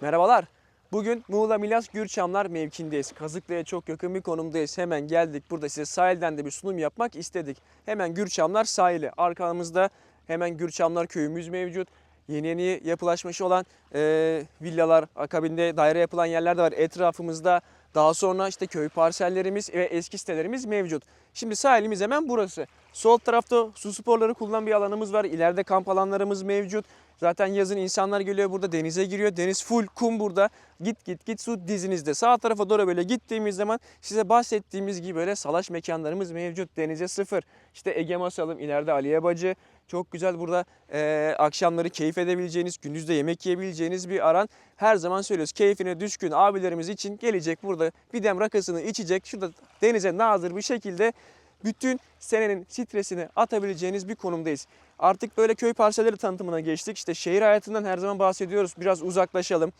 Merhabalar. Bugün Muğla Milas Gürçamlar mevkindeyiz. Kazıklı'ya çok yakın bir konumdayız. Hemen geldik. Burada size sahilden de bir sunum yapmak istedik. Hemen Gürçamlar sahili. Arkamızda hemen Gürçamlar köyümüz mevcut. Yeni yeni yapılaşmış olan e, villalar, akabinde daire yapılan yerler de var etrafımızda. Daha sonra işte köy parsellerimiz ve eski sitelerimiz mevcut. Şimdi sahilimiz hemen burası. Sol tarafta su sporları kullanan bir alanımız var. İleride kamp alanlarımız mevcut. Zaten yazın insanlar geliyor burada denize giriyor. Deniz full kum burada. Git git git su dizinizde. Sağ tarafa doğru böyle gittiğimiz zaman size bahsettiğimiz gibi böyle salaş mekanlarımız mevcut. Denize sıfır. İşte Ege Masalım, ileride Aliye Bacı. Çok güzel burada eee, akşamları keyif edebileceğiniz, gündüzde yemek yiyebileceğiniz bir aran. Her zaman söylüyoruz keyfine düşkün abilerimiz için gelecek burada bir dem rakısını içecek. Şurada denize nazır bir şekilde bütün senenin stresini atabileceğiniz bir konumdayız. Artık böyle köy parselleri tanıtımına geçtik. İşte şehir hayatından her zaman bahsediyoruz. Biraz uzaklaşalım.